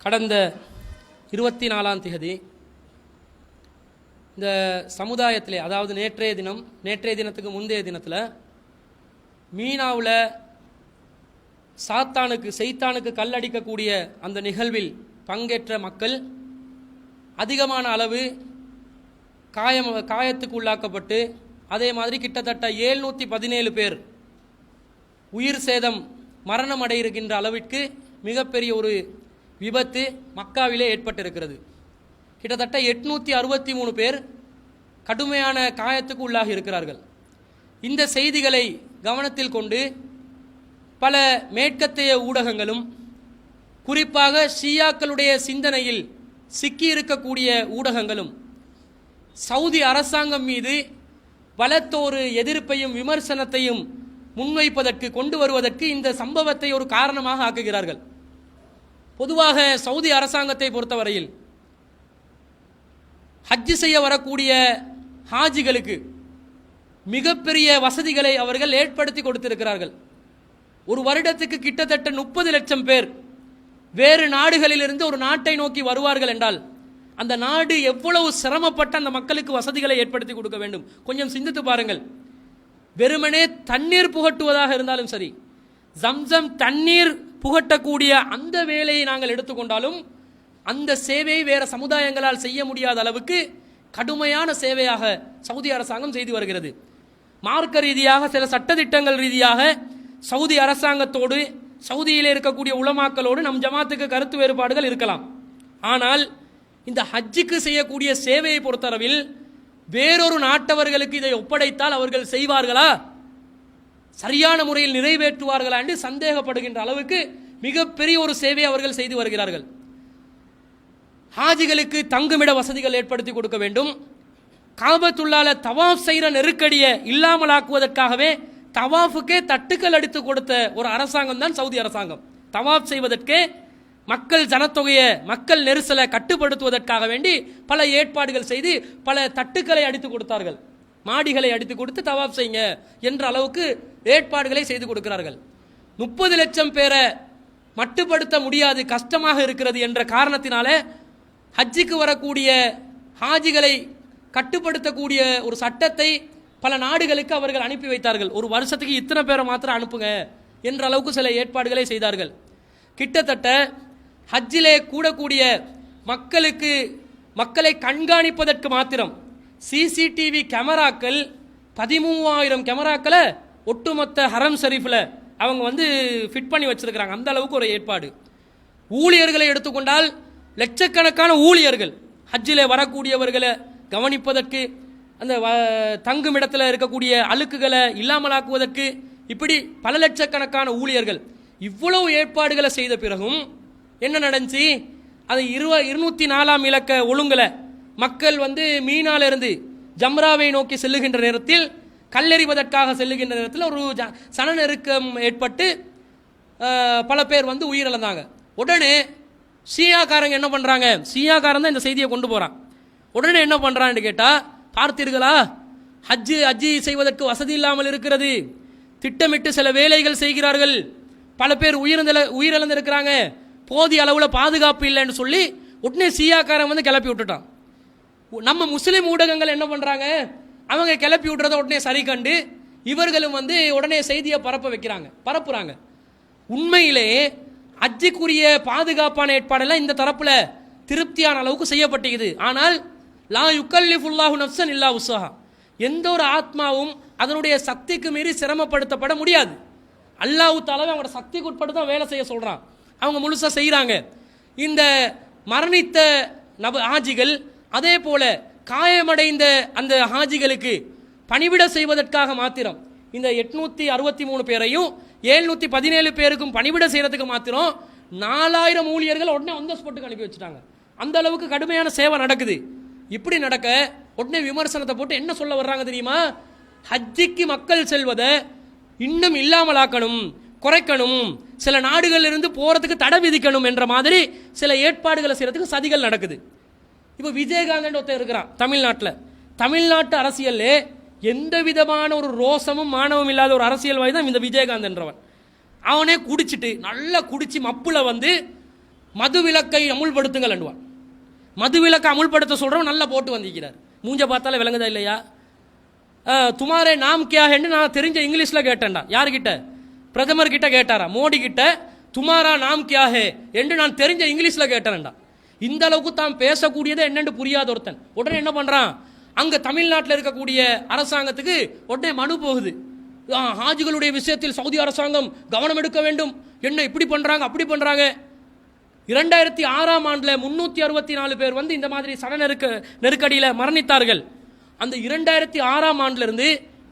கடந்த இருபத்தி நாலாம் தேதி இந்த சமுதாயத்திலே அதாவது நேற்றைய தினம் நேற்றைய தினத்துக்கு முந்தைய தினத்தில் மீனாவில் சாத்தானுக்கு செய்தானுக்கு கல்லடிக்கக்கூடிய அந்த நிகழ்வில் பங்கேற்ற மக்கள் அதிகமான அளவு காயம் காயத்துக்கு உள்ளாக்கப்பட்டு அதே மாதிரி கிட்டத்தட்ட ஏழ்நூற்றி பதினேழு பேர் உயிர் சேதம் மரணம் அடையிருக்கின்ற அளவிற்கு மிகப்பெரிய ஒரு விபத்து மக்காவிலே ஏற்பட்டிருக்கிறது. கிட்டத்தட்ட எட்நூற்றி அறுபத்தி மூணு பேர் கடுமையான காயத்துக்கு உள்ளாகி இருக்கிறார்கள். இந்த செய்திகளை கவனத்தில் கொண்டு பல மேற்கத்தைய ஊடகங்களும் குறிப்பாக ஷியாக்களுடைய சிந்தனையில் சிக்கி இருக்கக்கூடிய ஊடகங்களும் சவுதி அரசாங்கம் மீது பலத்தோரு எதிர்ப்பையும் விமர்சனத்தையும் முன்வைப்பதற்கு கொண்டு வருவதற்கு இந்த சம்பவத்தை ஒரு காரணமாக ஆக்குகிறார்கள். பொதுவாக சவுதி அரசாங்கத்தை பொறுத்தவரையில் ஹஜ்ஜு செய்ய வரக்கூடிய ஹாஜிகளுக்கு மிகப்பெரிய வசதிகளை அவர்கள் ஏற்படுத்தி கொடுத்திருக்கிறார்கள். ஒரு வருடத்துக்கு கிட்டத்தட்ட முப்பது லட்சம் பேர் வேறு நாடுகளிலிருந்து ஒரு நாட்டை நோக்கி வருவார்கள் என்றால் அந்த நாடு எவ்வளவு சிரமப்பட்டு அந்த மக்களுக்கு வசதிகளை ஏற்படுத்தி கொடுக்க வேண்டும்? கொஞ்சம் சிந்தித்து பாருங்கள். வெறுமனே தண்ணீர் புகட்டுவதாக இருந்தாலும் சரி ஜம்சம் தண்ணீர் புகட்டக்கூடிய அந்த வேலையை நாங்கள் எடுத்துக்கொண்டாலும் அந்த சேவையை வேற சமுதாயங்களால் செய்ய முடியாத அளவுக்கு கடுமையான சேவையாக சவுதி அரசாங்கம் செய்து வருகிறது. மார்க்க ரீதியாக சில சட்டதிட்டங்கள் ரீதியாக சவுதி அரசாங்கத்தோடு சவுதியில் இருக்கக்கூடிய உளமாக்களோடு நம் ஜமாத்துக்கு கருத்து வேறுபாடுகள் இருக்கலாம். ஆனால் இந்த ஹஜ்ஜுக்கு செய்யக்கூடிய சேவையை பொறுத்தளவில் வேறொரு நாட்டவர்களுக்கு இதை ஒப்படைத்தால் அவர்கள் செய்வார்களா? சரியான முறையில் நிறைவேற்றுவார்களா என்று சந்தேகப்படுகின்ற அளவுக்கு மிகப்பெரிய ஒரு சேவை அவர்கள் செய்து வருகிறார்கள். ஹாஜிகளுக்கு தங்குமிட வசதிகள் ஏற்படுத்தி கொடுக்க வேண்டும். காபத்துள்ளால தவாஃப் செய்கிற நெருக்கடியை இல்லாமலாக்குவதற்காகவே தவாஃபுக்கே தட்டுக்கள் அடித்து கொடுத்த ஒரு அரசாங்கம் தான் சவுதி அரசாங்கம். தவாஃப் செய்வதற்கே மக்கள் ஜனத்தொகையை மக்கள் நெரிசலை கட்டுப்படுத்துவதற்காக வேண்டி பல ஏற்பாடுகள் செய்து பல தட்டுக்களை அடித்து கொடுத்தார்கள். மாடிகளை அடித்து கொடுத்து தவாப் செய்யுங்க என்ற அளவுக்கு ஏற்பாடுகளை செய்து கொடுக்கிறார்கள். முப்பது லட்சம் பேரை மட்டுப்படுத்த முடியாது கஷ்டமாக இருக்கிறது என்ற காரணத்தினால ஹஜ்ஜிக்கு வரக்கூடிய ஹாஜிகளை கட்டுப்படுத்தக்கூடிய ஒரு சட்டத்தை பல நாடுகளுக்கு அவர்கள் அனுப்பி வைத்தார்கள். ஒரு வருஷத்துக்கு இத்தனை பேரை மாத்திரம் அனுப்புங்க என்ற அளவுக்கு சில ஏற்பாடுகளை செய்தார்கள். கிட்டத்தட்ட ஹஜ்ஜிலே கூடக்கூடிய மக்களுக்கு மக்களை கண்காணிப்பதற்கு மாத்திரம் சிசிடிவி கேமராக்கள் பதிமூவாயிரம் கேமராக்களை ஒட்டுமொத்த ஹரம் ஷரீஃபில் அவங்க வந்து ஃபிட் பண்ணி வச்சுருக்கிறாங்க. அந்த அளவுக்கு ஒரு ஏற்பாடு. ஊழியர்களை எடுத்துக்கொண்டால் லட்சக்கணக்கான ஊழியர்கள் ஹஜ்ஜில் வரக்கூடியவர்களை கவனிப்பதற்கு அந்த வ- தங்கும் இடத்துல இருக்கக்கூடிய அழுக்குகளை இல்லாமலாக்குவதற்கு இப்படி பல லட்சக்கணக்கான ஊழியர்கள் இவ்வளவு ஏற்பாடுகளை செய்த பிறகும் என்ன நடந்துச்சு? அது இருவ இருநூத்தி நாலாம் இலக்க ஒழுங்கலை மக்கள் வந்து மீனாலிருந்து ஜம்ராவை நோக்கி செல்லுகின்ற நேரத்தில் கல்லெறிவதற்காக செல்லுகின்ற நேரத்தில் ஒரு ஜ- சனநெருக்கம் ஏற்பட்டு பல பேர் வந்து உயிரிழந்தாங்க. உடனே ஷியாக்காரங்க என்ன பண்ணுறாங்க ஷியாக்காரன் தான் இந்த செய்தியை கொண்டு போகிறான் உடனே என்ன பண்ணுறான்னு கேட்டால் பார்த்தீர்களா? ஹஜ்ஜு ஹஜ்ஜி செய்வதற்கு வசதி இல்லாமல் இருக்கிறது. திட்டமிட்டு சில வேலைகள் செய்கிறார்கள். பல பேர் உயிரிழந்த உயிரிழந்திருக்கிறாங்க. போதிய அளவில் பாதுகாப்பு இல்லைன்னு சொல்லி உடனே ஷியாக்காரன் வந்து கிளப்பி விட்டுட்டான். நம்ம முஸ்லீம் ஊடகங்கள் என்ன பண்ணுறாங்க அவங்க கிளப்பி விடுறத உடனே சரி கண்டு இவர்களும் வந்து உடனே செய்தியை பரப்ப வைக்கிறாங்க. பரப்புறாங்க. உண்மையிலே அஜிக்குரிய பாதுகாப்பான ஏற்பாடெல்லாம் இந்த தரப்பில் திருப்தியான அளவுக்கு செய்யப்பட்டிருக்குது. ஆனால் லா யுக்கல்லிஃபுல்லாஹு நஃப்சன் இல்லா உஸ்ஸஹா. எந்த ஒரு ஆத்மாவும் அதனுடைய சக்திக்கு மீறி சிரமப்படுத்தப்பட முடியாது. அல்லாஹ் தாலாவே அவங்களோட சக்திக்கு உட்பட்டு தான் வேலை செய்ய சொல்கிறான் அவங்க முழுசாக செய்கிறாங்க இந்த மரணித்த நப ஆஜிகள் அதே போல காயமடைந்த அந்த ஹாஜிகளுக்கு பணிவிட செய்வதற்காக மாத்திரம் இந்த எட்நூற்றி அறுபத்தி மூணு பேரையும் ஏழ்நூற்றி பதினேழு பேருக்கும் பணிவிட செய்கிறதுக்கு மாத்திரம் நாலாயிரம் ஊழியர்கள் உடனே அந்த ஸ்பாட்டுக்கு அனுப்பி வச்சுட்டாங்க. அந்த அளவுக்கு கடுமையான சேவை நடக்குது. இப்படி நடக்க உடனே விமர்சனத்தை போட்டு என்ன சொல்ல வர்றாங்க தெரியுமா? ஹஜ்ஜிக்கு மக்கள் செல்வதை இன்னும் இல்லாமலாக்கணும் குறைக்கணும் சில நாடுகளில் இருந்து தடை விதிக்கணும் என்ற மாதிரி சில ஏற்பாடுகளை செய்கிறதுக்கு சதிகள் நடக்குது. இப்போ விஜயகாந்தன் ஒருத்தன் இருக்கிறான் தமிழ்நாட்டில். தமிழ்நாட்டு அரசியலே எந்த விதமான ஒரு ரோசமும் மானமும் இல்லாத ஒரு அரசியல்வாதி தான் இந்த விஜயகாந்தன்றவன் அவனே குடிச்சிட்டு நல்லா குடிச்சு மப்புல வந்து மது விலக்கை அமுல்படுத்துங்கள் அண்டுவான் மது விலக்கை அமுல்படுத்த சொல்கிறவன் நல்லா போட்டு வந்திருக்கிறார். மூஞ்ச பார்த்தாலே விளங்குதா இல்லையா? துமாரே நாம் கியா நான் தெரிஞ்ச இங்கிலீஷில் கேட்டேன்டா. யார்கிட்ட? பிரதமர் கிட்ட கேட்டாரா? மோடி கிட்ட துமாரா நாம் கியா ஹே என்று நான் தெரிஞ்ச இங்கிலீஷில் கேட்டேன்டா. இந்த அளவுக்கு தான் பேசக்கூடியதை என்னென்று புரியாத ஒருத்தன். உடனே என்ன பண்ணுறான் அங்கே தமிழ்நாட்டில் இருக்கக்கூடிய அரசாங்கத்துக்கு உடனே மனு போகுது. ஹாஜிகளுடைய விஷயத்தில் சவுதி அரசாங்கம் கவனம் எடுக்க வேண்டும். என்ன இப்படி பண்ணுறாங்க அப்படி பண்ணுறாங்க இரண்டாயிரத்தி ஆறாம் ஆண்டில் முந்நூற்றி அறுபத்தி நாலு பேர் வந்து இந்த மாதிரி சன நெருக்க நெருக்கடியில் மரணித்தார்கள். அந்த இரண்டாயிரத்தி ஆறாம் ஆண்டிலிருந்து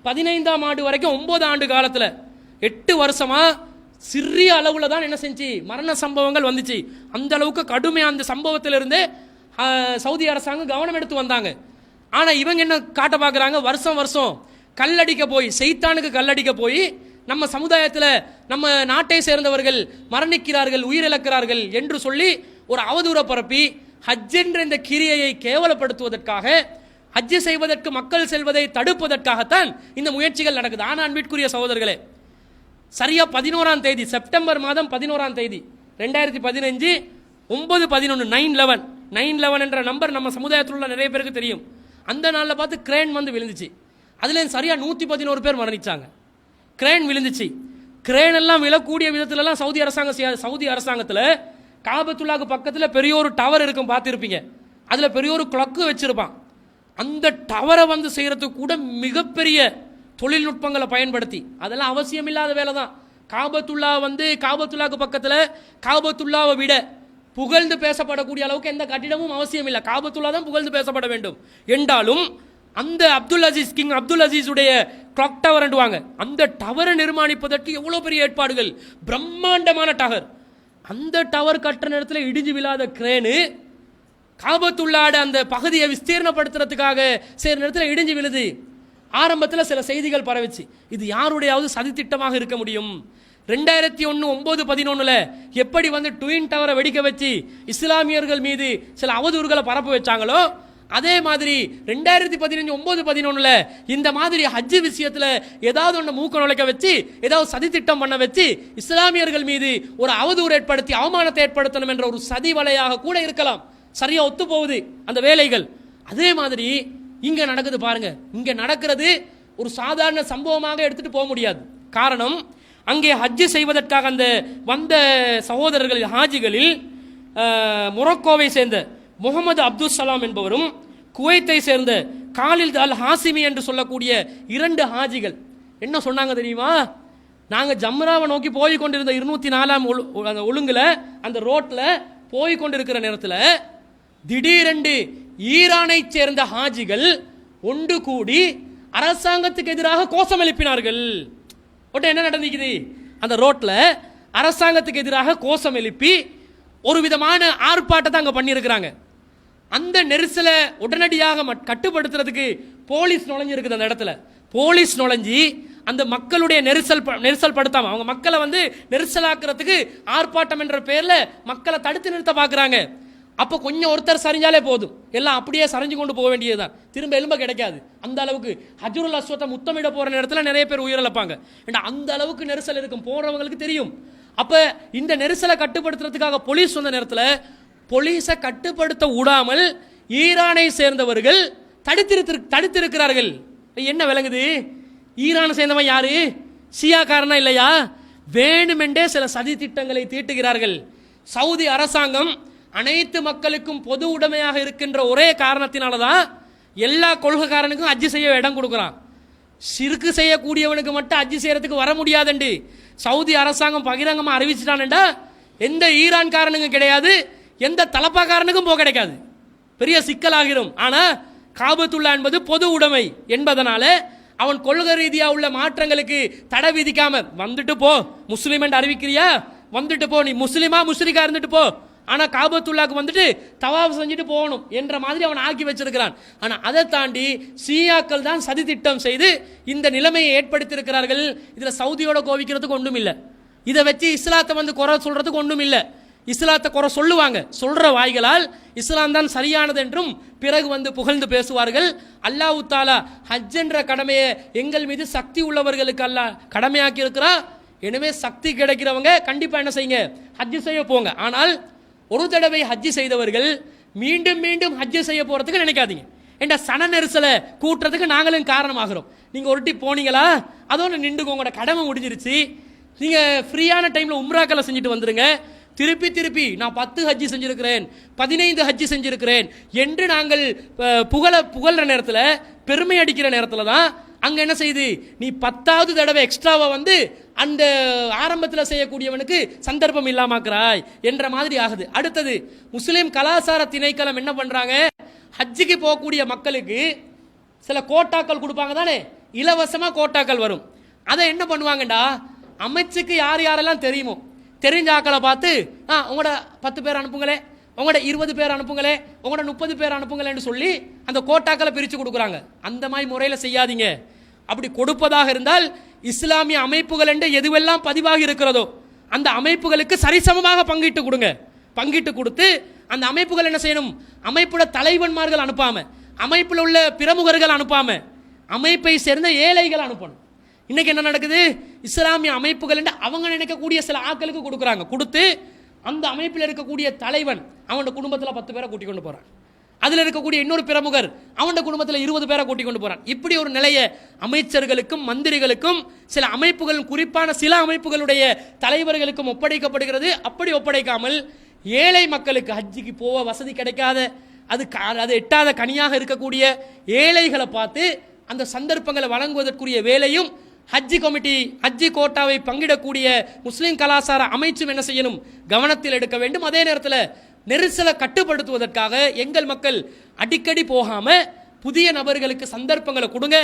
பதினைந்தாம் ஆண்டு வரைக்கும் ஒன்பது ஆண்டு காலத்தில் எட்டு வருஷமாக சிறிய அளவில் தான் என்ன செஞ்சு? மரண சம்பவங்கள் வந்துச்சு. அந்த அளவுக்கு கடுமையான அந்த சம்பவத்திலிருந்து சவுதி அரசாங்கம் கவனம் எடுத்து வந்தாங்க. ஆனால் இவங்க என்ன காட்ட பார்க்குறாங்க வருஷம் வருஷம் கல்லடிக்க போய் செய்தானுக்கு கல்லடிக்க போய் நம்ம சமுதாயத்தில் நம்ம நாட்டை சேர்ந்தவர்கள் மரணிக்கிறார்கள் உயிரிழக்கிறார்கள் என்று சொல்லி ஒரு அவதூற பரப்பி ஹஜ் என்ற இந்த கிரியையை கேவலப்படுத்துவதற்காக ஹஜ்ஜு செய்வதற்கு மக்கள் செல்வதை தடுப்பதற்காகத்தான் இந்த முயற்சிகள் நடக்குது. ஆனால் அன்பிற்குரிய சகோதரர்களே சரியாக பதினோராம் தேதி செப்டம்பர் மாதம் பதினோராம் தேதி ரெண்டாயிரத்தி பதினஞ்சு ஒம்பது பதினொன்று நைன் லெவன் நைன் லெவன் என்ற நம்பர் நம்ம சமுதாயத்தில் உள்ள நிறைய பேருக்கு தெரியும். அந்த நாளில் பார்த்து கிரேன் வந்து விழுந்துச்சு. அதுலேயும் சரியாக நூற்றி பதினோரு பேர் மரணித்தாங்க கிரேன் விழுந்துச்சு. கிரேன் எல்லாம் விழக்கூடிய விதத்துலலாம் சவுதி அரசாங்கம் செய்யாது சவுதி அரசாங்கத்தில் காபத்துள்ளாக்கு பக்கத்தில் பெரிய ஒரு டவர் இருக்கும் பார்த்துருப்பீங்க. அதில் பெரிய ஒரு கிளக்கு வச்சுருப்பான். அந்த டவரை வந்து செய்கிறதுக்கு கூட மிகப்பெரிய தொழில்நுட்பங்களை பயன்படுத்தி. அதெல்லாம் அவசியம் இல்லாத வேலை தான் காபத்துல்லா வந்து காபத்துல்லாவுக்கு பக்கத்தில் காபத்துல்லாவை விட புகழ்ந்து பேசப்படக்கூடிய அளவுக்கு எந்த கட்டிடமும் அவசியம் இல்லை காபத்துல்லா தான் புகழ்ந்து பேசப்பட வேண்டும். என்றாலும் அந்த அப்துல் அசீஸ் கிங் அப்துல் அசீஸுடைய கிளாக் டவர் என்றுவாங்க அந்த டவரை நிர்மாணிப்பதற்கு எவ்வளோ பெரிய ஏற்பாடுகள்? பிரம்மாண்டமான டவர் அந்த டவர் கட்டுற நேரத்தில் இடிஞ்சு விழாத கிரேனு காபத்துள்ளாட அந்த பகுதியை விஸ்தீர்ணப்படுத்துறதுக்காக செய்கிற நேரத்தில் இடிஞ்சு விழுது. ஆரம்பத்தில் சில செய்திகள் பரவிச்சு. இது யாருடையாவது சதித்திட்டமாக இருக்க முடியும்? ரெண்டாயிரத்தி ஒன்று ஒம்பது பதினொன்னுல எப்படி வந்து ட்வின் டவரை வெடிக்க வச்சு இஸ்லாமியர்கள் மீது சில அவதூறுகளை பரப்ப வச்சாங்களோ அதே மாதிரி ரெண்டாயிரத்தி பதினஞ்சு ஒம்பது பதினொன்னுல இந்த மாதிரி ஹஜ் விஷயத்தில் ஏதாவது ஒன்று மூக்க நுழைக்க வச்சு ஏதாவது சதித்திட்டம் பண்ண வச்சு இஸ்லாமியர்கள் மீது ஒரு அவதூறு ஏற்படுத்தி அவமானத்தை ஏற்படுத்தணும் என்ற ஒரு சதி வலையாக கூட இருக்கலாம். சரியாக ஒத்து போகுது அந்த வேலைகள். அதே மாதிரி இங்க நடக்குது பாருங்க. இங்க நடக்கிறது ஒரு சாதாரண சம்பவமாக எடுத்துட்டு போக முடியாது. காரணம் அங்கே ஹஜ்ஜு செய்வதற்காக அந்த வந்த சகோதரர்கள் ஹாஜிகளில் மொரக்கோவை சேர்ந்த முகமது அப்துல் சலாம் என்பவரும் குவைத்தை சேர்ந்த காலில் அல் ஹாசிமி என்று சொல்லக்கூடிய இரண்டு ஹாஜிகள். என்ன சொன்னாங்க தெரியுமா? நாங்கள் ஜம்ராவை நோக்கி போய் கொண்டிருந்த இருநூத்தி நாலாம் ஒழு அந்த ஒழுங்குல அந்த ரோட்டில் போய் கொண்டிருக்கிற நேரத்தில் திடீரென்று ஈரானை சேர்ந்த ஹாஜிகள் ஒன்று கூடி அரசாங்கத்துக்கு எதிராக கோஷம் எழுப்பினார்கள். ஒட்ட என்ன நடந்துக்குது அந்த ரோட்டில் அரசாங்கத்துக்கு எதிராக கோஷம் எழுப்பி ஒரு விதமான ஆர்ப்பாட்டத்தை அங்கே பண்ணியிருக்கிறாங்க. அந்த நெரிசலை உடனடியாக மட்- கட்டுப்படுத்துறதுக்கு போலீஸ் நுழைஞ்சிருக்குது அந்த இடத்துல. போலீஸ் நுழைஞ்சி அந்த மக்களுடைய நெரிசல் ப- நெரிசல் படுத்தாம அவங்க மக்களை வந்து நெரிசலாக்குறதுக்கு ஆர்ப்பாட்டம் என்ற பேரில் மக்களை தடுத்து நிறுத்த பார்க்குறாங்க அப்போ கொஞ்சம் ஒருத்தர் சரிஞ்சாலே போதும் எல்லாம் அப்படியே சரிஞ்சு கொண்டு போக வேண்டியது தான் திரும்ப எலும்ப கிடைக்காது. அந்த அளவுக்கு ஹஜ்ருல் அஸ்வத்தை முத்தமிட போகிற நேரத்தில் நிறைய பேர் உயிரிழப்பாங்க ஏன்னா அந்த அளவுக்கு நெரிசல் இருக்கும். போகிறவங்களுக்கு தெரியும். அப்போ இந்த நெரிசலை கட்டுப்படுத்துறதுக்காக போலீஸ் வந்த நேரத்தில் போலீஸை கட்டுப்படுத்த விடாமல் ஈரானை சேர்ந்தவர்கள் தடுத்திருத்திரு தடுத்திருக்கிறார்கள். என்ன விளங்குது? ஈரானை சேர்ந்தவன் யாரு? சியாக்காரனா இல்லையா? வேணுமென்றே சில சதி திட்டங்களை தீட்டுகிறார்கள். சவுதி அரசாங்கம் அனைத்து மக்களுக்கும் பொது உடைமையாக இருக்கின்ற ஒரே காரணத்தினால தான் எல்லா கொள்கைக்காரனுக்கும் அஜி செய்ய இடம் கொடுக்குறான். சிறுக்கு செய்யக்கூடியவனுக்கு மட்டும் அஜி செய்யறதுக்கு வர முடியாதுண்டு. சவுதி அரசாங்கம் பகிரங்கமாக அறிவிச்சிட்டான்டா எந்த ஈரான்காரனுக்கும் கிடையாது எந்த தலப்பாக்காரனுக்கும் போக கிடைக்காது. பெரிய சிக்கலாகிரும். ஆனால் காபத்துள்ளா என்பது பொது உடைமை என்பதனால அவன் கொள்கை ரீதியாக உள்ள மாற்றங்களுக்கு தடை விதிக்காம வந்துட்டு போ முஸ்லீம் என்று அறிவிக்கிறியா? வந்துட்டு போ நீ முஸ்லிமா முஸ்லிக்கா இருந்துட்டு போ ஆனால் காபத்துல்லாக்கு வந்துட்டு தவாஃப் செஞ்சுட்டு போகணும் என்ற மாதிரி அவன் ஆக்கி வச்சிருக்கிறான். ஆனால் அதை தாண்டி சியாக்கள் தான் சதி திட்டம் செய்து இந்த நிலைமையை ஏற்படுத்தியிருக்கிறார்கள். இதில் சவுதியோட கோவிக்கிறதுக்கு ஒன்றும் இல்லை இதை வச்சு இஸ்லாத்தை வந்து குறை சொல்கிறதுக்கு ஒன்றும் இல்லை இஸ்லாத்தை குறை சொல்லுவாங்க. சொல்கிற வாய்களால் இஸ்லாம் தான் சரியானது என்றும் பிறகு வந்து புகழ்ந்து பேசுவார்கள். அல்லாஹு தாலா ஹஜ் என்ற கடமையை எங்கள் மீது சக்தி உள்ளவர்களுக்கு அல்லாஹ் கடமையாக்கி இருக்கிறா எனவே சக்தி கிடைக்கிறவங்க கண்டிப்பாக என்ன செய்யுங்க? ஹஜ் செய்ய போங்க. ஆனால் ஒரு தடவை ஹஜ்ஜு செய்தவர்கள் மீண்டும் மீண்டும் ஹஜ்ஜு செய்ய போகிறதுக்கு நினைக்காதீங்க. என்ற சன நெரிசலை கூட்டுறதுக்கு நாங்களும் காரணமாகிறோம். நீங்கள் ஒருட்டி போனீங்களா? அதோட நின்றுக்கோ உங்களோட கடமை முடிஞ்சிருச்சு. நீங்கள் ஃப்ரீயான டைமில் உம்ராக்களை செஞ்சுட்டு வந்துடுங்க திருப்பி திருப்பி நான் பத்து ஹஜ்ஜி செஞ்சுருக்கிறேன் பதினைந்து ஹஜ்ஜி செஞ்சுருக்கிறேன் என்று நாங்கள் புகழ புகழ்கிற நேரத்தில் பெருமை அடிக்கிற நேரத்தில் தான் அங்கே என்ன செய்யுது நீ பத்தாவது தடவை எக்ஸ்ட்ராவாக வந்து அந்த ஆரம்பத்தில் செய்யக்கூடியவனுக்கு சந்தர்ப்பம் இல்லாமாக்குறாய் என்ற மாதிரி ஆகுது. அடுத்தது முஸ்லீம் கலாச்சார திணைக்களம் என்ன பண்ணுறாங்க ஹஜ்ஜுக்கு போகக்கூடிய மக்களுக்கு சில கோட்டாக்கள் கொடுப்பாங்க தானே? இலவசமாக கோட்டாக்கள் வரும். அதை என்ன பண்ணுவாங்கடா? அமைச்சுக்கு யார் யாரெல்லாம் தெரியுமோ? தெரிஞ்ச ஆக்களை பார்த்து ஆ உங்களோட பத்து பேர் அனுப்புங்களே உங்களோட இருபது பேர் அனுப்புங்களே உங்களோட முப்பது பேர் அனுப்புங்களேன்னு சொல்லி அந்த கோட்டாக்களை பிரித்து கொடுக்குறாங்க. அந்த மாதிரி முறையில் செய்யாதீங்க. அப்படி கொடுப்பதாக இருந்தால் இஸ்லாமிய அமைப்புகள் என்று எதுவெல்லாம் பதிவாகி இருக்கிறதோ அந்த அமைப்புகளுக்கு சரிசமமாக பங்கிட்டு கொடுங்க. பங்கிட்டு கொடுத்து அந்த அமைப்புகள் என்ன செய்யணும்? அமைப்புல தலைவன்மார்கள் அனுப்பாம அமைப்பில் உள்ள பிரமுகர்கள் அனுப்பாம அமைப்பை சேர்ந்த ஏழைகள் அனுப்பணும். இன்னைக்கு என்ன நடக்குது? இஸ்லாமிய அமைப்புகள் என்று அவங்க நினைக்கக்கூடிய சில ஆக்களுக்கு கொடுக்குறாங்க. கொடுத்து அந்த அமைப்பில் இருக்கக்கூடிய தலைவன் அவனோட குடும்பத்தில் பத்து பேரை கூட்டிக் கொண்டு போகிறான் அதில் இருக்கக்கூடிய இன்னொரு பிரமுகர் அவனோட குடும்பத்தில் இருபது பேரை கூட்டிக் கொண்டு போறான். இப்படி ஒரு நிலையை அமைச்சர்களுக்கும் மந்திரிகளுக்கும் சில அமைப்புகள் குறிப்பான சில அமைப்புகளுடைய தலைவர்களுக்கும் ஒப்படைக்கப்படுகிறது. அப்படி ஒப்படைக்காமல் ஏழை மக்களுக்கு ஹஜ்ஜிக்கு போக வசதி கிடைக்காத அது அது எட்டாத கனியாக இருக்கக்கூடிய ஏழைகளை பார்த்து அந்த சந்தர்ப்பங்களை வழங்குவதற்குரிய வேலையும் ஹஜ்ஜி கமிட்டி ஹஜ்ஜி கோட்டாவை பங்கிடக்கூடிய முஸ்லீம் கலாச்சார அமைச்சும் என்ன செய்யணும்? கவனத்தில் எடுக்க வேண்டும். அதே நேரத்தில் நெரிசலை கட்டுப்படுத்துவதற்காக எங்கள் மக்கள் அடிக்கடி போகாமல் புதிய நபர்களுக்கு சந்தர்ப்பங்களை கொடுங்க.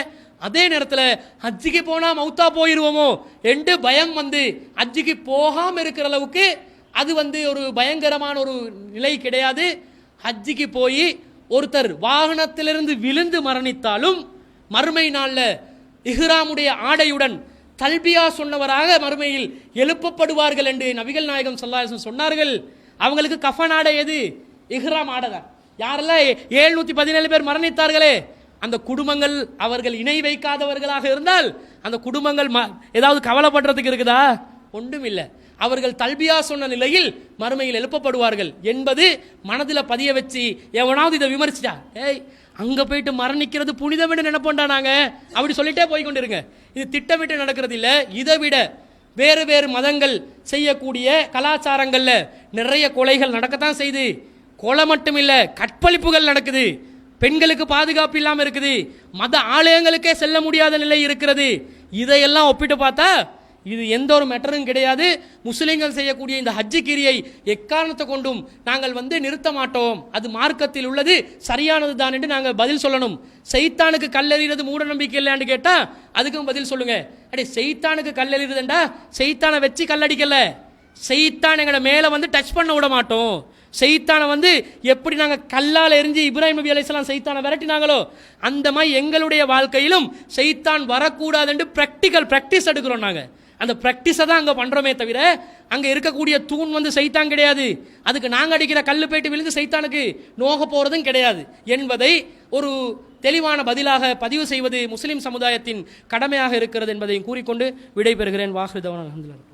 அதே நேரத்தில் ஹஜ்ஜிக்கு போனால் மௌத்தா போயிடுவோமோ என்று பயம் வந்து ஹஜ்ஜிக்கு போகாமல் இருக்கிற அளவுக்கு அது வந்து ஒரு பயங்கரமான ஒரு நிலை கிடையாது. ஹஜ்ஜிக்கு போய் ஒருத்தர் வாகனத்திலிருந்து விழுந்து மரணித்தாலும் மறுமை நாளில் இஹ்ராமுடைய ஆடையுடன் தல்பியா சொன்னவராக மறுமையில் எழுப்பப்படுவார்கள் என்று நபிகள் நாயகம் சொல்லாசன் சொன்னார்கள். அவங்களுக்கு கஃன் ஆடை எது? இஹ்ராம் ஆடை தான் யாரெல்லாம் ஏழ்நூற்றி பதினேழு பேர் மரணித்தார்களே அந்த குடும்பங்கள் அவர்கள் இணை வைக்காதவர்களாக இருந்தால் அந்த குடும்பங்கள் ம- ஏதாவது கவலைப்படுறதுக்கு இருக்குதா? ஒன்றும் இல்லை அவர்கள் தல்பியா சொன்ன நிலையில் மறுமையில் எழுப்பப்படுவார்கள் என்பது மனதில் பதிய வச்சு எவனாவது இதை விமர்சிச்சா ஏய் அங்கே போயிட்டு மரணிக்கிறது புனிதம் என்று நினைப்போண்டா நாங்கள் அப்படி சொல்லிட்டே போய் கொண்டிருங்க. இது திட்டமிட்டு நடக்கிறது இல்லை இதை விட வேறு வேறு மதங்கள் செய்யக்கூடிய கலாச்சாரங்களில் நிறைய கொலைகள் நடக்கத்தான் செய்து. கொலை மட்டும் இல்லை கற்பழிப்புகள் நடக்குது. பெண்களுக்கு பாதுகாப்பு இல்லாமல் இருக்குது. மத ஆலயங்களுக்கே செல்ல முடியாத நிலை இருக்கிறது. இதையெல்லாம் ஒப்பிட்டு பார்த்தா இது எந்த ஒரு மேட்டரும் கிடையாது. முஸ்லீம்கள் செய்யக்கூடிய இந்த ஹஜ்ஜி கிரியை எக்காரணத்தை கொண்டும் நாங்கள் வந்து நிறுத்த மாட்டோம்? அது மார்க்கத்தில் உள்ளது சரியானது தான் என்று நாங்கள் பதில் சொல்லணும். செய்தானுக்கு கல்லறிகிறது மூட நம்பிக்கை இல்லையான்னு கேட்டால் அதுக்கும் பதில் சொல்லுங்க. அடே செய்தானுக்கு கல்லறிகிறதுண்டா செய்தானை வச்சு கல்லடிக்கல. செய்தான் எங்களை மேலே வந்து டச் பண்ண விட மாட்டோம். செய்தானை வந்து எப்படி நாங்கள் கல்லால் எரிஞ்சு இப்ராஹிம் நபி அலிஸ்லாம் செய்தானை விரட்டினாங்களோ அந்த மாதிரி எங்களுடைய வாழ்க்கையிலும் செய்தான் வரக்கூடாது என்று ப்ராக்டிக்கல் ப்ராக்டிஸ் எடுக்கிறோம் நாங்கள் அந்த ப்ராக்டிஸை தான் அங்கே பண்ணுறோமே தவிர அங்கே இருக்கக்கூடிய தூண் வந்து சைத்தான் கிடையாது. அதுக்கு நாங்கள் அடிக்கிற கல்லு போயிட்டு விழுந்து சைத்தானுக்கு நோக போகிறதும் கிடையாது. என்பதை ஒரு தெளிவான பதிலாக பதிவு செய்வது முஸ்லிம் சமுதாயத்தின் கடமையாக இருக்கிறது என்பதையும் கூறிக்கொண்டு விடைபெறுகிறேன். வாஹிருதவன் அலமதுல்லா